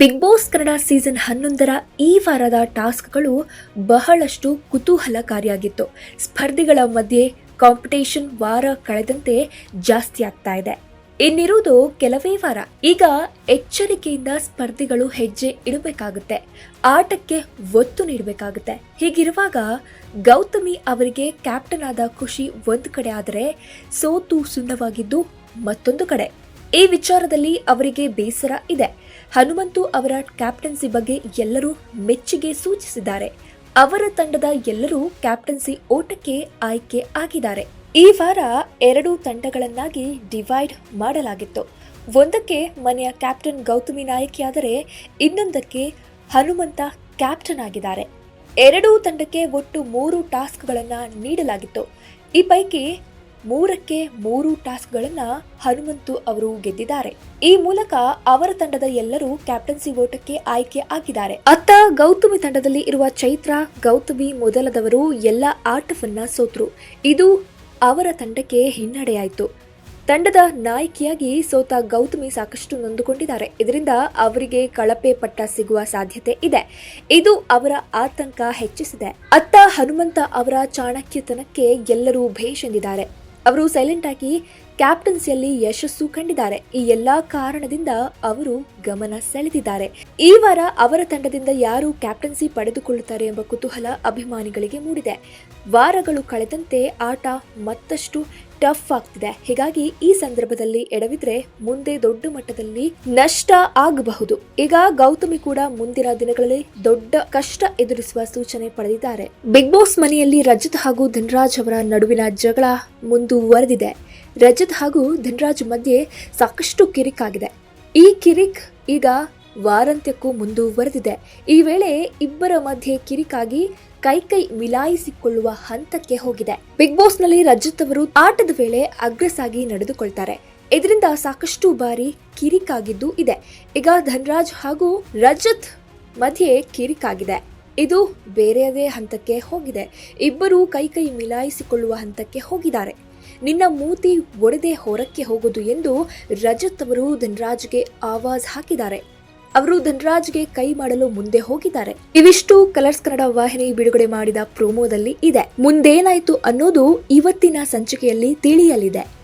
Big boss Kannada season ಹನ್ನೊಂದರ ಈ ವಾರದ ಟಾಸ್ಕ್ಗಳು ಬಹಳಷ್ಟು ಕುತೂಹಲಕಾರಿಯಾಗಿತ್ತು. ಸ್ಪರ್ಧಿಗಳ ಮಧ್ಯೆ ಕಾಂಪಿಟೇಷನ್ ವಾರ ಕಳೆದಂತೆ ಜಾಸ್ತಿ ಆಗ್ತಾ ಇದೆ. ಇನ್ನಿರುವುದು ಕೆಲವೇ ವಾರ. ಈಗ ಎಚ್ಚರಿಕೆಯಿಂದ ಸ್ಪರ್ಧಿಗಳು ಹೆಜ್ಜೆ ಇಡಬೇಕಾಗುತ್ತೆ. ಆಟಕ್ಕೆ ಒತ್ತು ನೀಡಬೇಕಾಗುತ್ತೆ. ಹೀಗಿರುವಾಗ ಗೌತಮಿ ಅವರಿಗೆ ಕ್ಯಾಪ್ಟನ್ ಆದ ಖುಷಿ ಒಂದು ಕಡೆ ಆದರೆ ಸೋತು ಸುಣ್ಣವಾಗಿದ್ದು ಮತ್ತೊಂದು ಕಡೆ. ಈ ವಿಚಾರದಲ್ಲಿ ಅವರಿಗೆ ಬೇಸರ ಇದೆ. ಹನುಮಂತು ಅವರ ಕ್ಯಾಪ್ಟನ್ಸಿ ಬಗ್ಗೆ ಎಲ್ಲರೂ ಮೆಚ್ಚುಗೆ ಸೂಚಿಸಿದ್ದಾರೆ. ಅವರ ತಂಡದ ಎಲ್ಲರೂ ಕ್ಯಾಪ್ಟನ್ಸಿ ಓಟಕ್ಕೆ ಆಯ್ಕೆ ಆಗಿದ್ದಾರೆ. ಈ ವಾರ ಎರಡು ತಂಡಗಳನ್ನಾಗಿ ಡಿವೈಡ್ ಮಾಡಲಾಗಿತ್ತು. ಒಂದಕ್ಕೆ ಮನೆಯ ಕ್ಯಾಪ್ಟನ್ ಗೌತಮಿ ನಾಯಕಿಯಾದರೆ ಇನ್ನೊಂದಕ್ಕೆ ಹನುಮಂತ ಕ್ಯಾಪ್ಟನ್ ಆಗಿದ್ದಾರೆ. ಎರಡೂ ತಂಡಕ್ಕೆ ಒಟ್ಟು ಮೂರು ಟಾಸ್ಕ್ಗಳನ್ನು ನೀಡಲಾಗಿತ್ತು. ಈ ಪೈಕಿ ಮೂರಕ್ಕೆ ಮೂರು ಟಾಸ್ಕ್ಗಳನ್ನ ಹನುಮಂತು ಅವರು ಗೆದ್ದಿದ್ದಾರೆ. ಈ ಮೂಲಕ ಅವರ ತಂಡದ ಎಲ್ಲರೂ ಕ್ಯಾಪ್ಟನ್ಸಿ ಓಟಕ್ಕೆ ಆಯ್ಕೆ ಆಗಿದ್ದಾರೆ. ಅತ್ತ ಗೌತಮಿ ತಂಡದಲ್ಲಿ ಇರುವ ಚೈತ್ರ, ಗೌತಮಿ ಮೊದಲದವರು ಎಲ್ಲ ಆಟವನ್ನ ಸೋತರು. ಇದು ಅವರ ತಂಡಕ್ಕೆ ಹಿನ್ನಡೆಯಾಯಿತು. ತಂಡದ ನಾಯಕಿಯಾಗಿ ಸೋತ ಗೌತಮಿ ಸಾಕಷ್ಟು ನೊಂದುಕೊಂಡಿದ್ದಾರೆ. ಇದರಿಂದ ಅವರಿಗೆ ಕಳಪೆ ಪಟ್ಟ ಸಿಗುವ ಸಾಧ್ಯತೆ ಇದೆ. ಇದು ಅವರ ಆತಂಕ ಹೆಚ್ಚಿಸಿದೆ. ಅತ್ತ ಹನುಮಂತ ಅವರ ಚಾಣಕ್ಯತನಕ್ಕೆ ಎಲ್ಲರೂ ಭೇಷ್ ಎಂದಿದ್ದಾರೆ. ಅವರು ಸೈಲೆಂಟ್ ಆಗಿ ಕ್ಯಾಪ್ಟನ್ಸಿಯಲ್ಲಿ ಯಶಸ್ಸು ಕಂಡಿದ್ದಾರೆ. ಈ ಎಲ್ಲಾ ಕಾರಣದಿಂದ ಅವರು ಗಮನ ಸೆಳೆದಿದ್ದಾರೆ. ಈ ವಾರ ಅವರ ತಂಡದಿಂದ ಯಾರು ಕ್ಯಾಪ್ಟನ್ಸಿ ಪಡೆದುಕೊಳ್ಳುತ್ತಾರೆ ಎಂಬ ಕುತೂಹಲ ಅಭಿಮಾನಿಗಳಿಗೆ ಮೂಡಿದೆ. ವಾರಗಳು ಕಳೆದಂತೆ ಆಟ ಮತ್ತಷ್ಟು ಟಫ್ ಆಗ್ತಿದೆ. ಹೀಗಾಗಿ ಈ ಸಂದರ್ಭದಲ್ಲಿ ಎಡವಿದ್ರೆ ಮುಂದೆ ದೊಡ್ಡ ಮಟ್ಟದಲ್ಲಿ ನಷ್ಟ ಆಗಬಹುದು. ಈಗ ಗೌತಮಿ ಕೂಡ ಮುಂದಿನ ದಿನಗಳಲ್ಲಿ ದೊಡ್ಡ ಕಷ್ಟ ಎದುರಿಸುವ ಸೂಚನೆ ಪಡೆದಿದ್ದಾರೆ. ಬಿಗ್ ಬಾಸ್ ಮನೆಯಲ್ಲಿ ರಜತ್ ಹಾಗೂ ಧನರಾಜ್ ಅವರ ನಡುವಿನ ಜಗಳ ಮುಂದುವರೆದಿದೆ. ರಜತ್ ಹಾಗೂ ಧನರಾಜ್ ಮಧ್ಯೆ ಸಾಕಷ್ಟು ಕಿರಿಕ್ ಆಗಿದೆ. ಈ ಕಿರಿಕ್ ಈಗ ವಾರಾಂತ್ಯಕ್ಕೂ ಮುಂದುವರೆದಿದೆ. ಈ ವೇಳೆ ಇಬ್ಬರ ಮಧ್ಯೆ ಕಿರಿಕಾಗಿ ಕೈ ಕೈ ಮಿಲಾಯಿಸಿಕೊಳ್ಳುವ ಹಂತಕ್ಕೆ ಹೋಗಿದೆ. ಬಿಗ್ ಬಾಸ್ನಲ್ಲಿ ರಜತ್ ಅವರು ಆಟದ ವೇಳೆ ಅಗ್ರಸಾಗಿ ನಡೆದುಕೊಳ್ತಾರೆ. ಇದರಿಂದ ಸಾಕಷ್ಟು ಬಾರಿ ಕಿರಿಕಾಗಿದ್ದು ಇದೆ. ಈಗ ಧನ್ರಾಜ್ ಹಾಗೂ ರಜತ್ ಮಧ್ಯೆ ಕಿರಿಕಾಗಿದೆ. ಇದು ಬೇರೆಯದೇ ಹಂತಕ್ಕೆ ಹೋಗಿದೆ. ಇಬ್ಬರು ಕೈ ಮಿಲಾಯಿಸಿಕೊಳ್ಳುವ ಹಂತಕ್ಕೆ ಹೋಗಿದ್ದಾರೆ. ನಿನ್ನ ಮೂತಿ ಒಡೆದೇ ಹೊರಕ್ಕೆ ಹೋಗುದು ಎಂದು ರಜತ್ ಅವರು ಧನ್ರಾಜ್ಗೆ ಆವಾಜ್ ಹಾಕಿದ್ದಾರೆ. ಅವರು ಧನರಾಜ್ಗೆ ಕೈ ಮಾಡಲು ಮುಂದೆ ಹೋಗಿದ್ದಾರೆ. ಇವಿಷ್ಟು ಕಲರ್ಸ್ ಕನ್ನಡ ವಾಹಿನಿ ಬಿಡುಗಡೆ ಮಾಡಿದ ಪ್ರೋಮೋದಲ್ಲಿ ಇದೆ. ಮುಂದೇನಾಯ್ತು ಅನ್ನೋದು ಇವತ್ತಿನ ಸಂಚಿಕೆಯಲ್ಲಿ ತಿಳಿಯಲಿದೆ.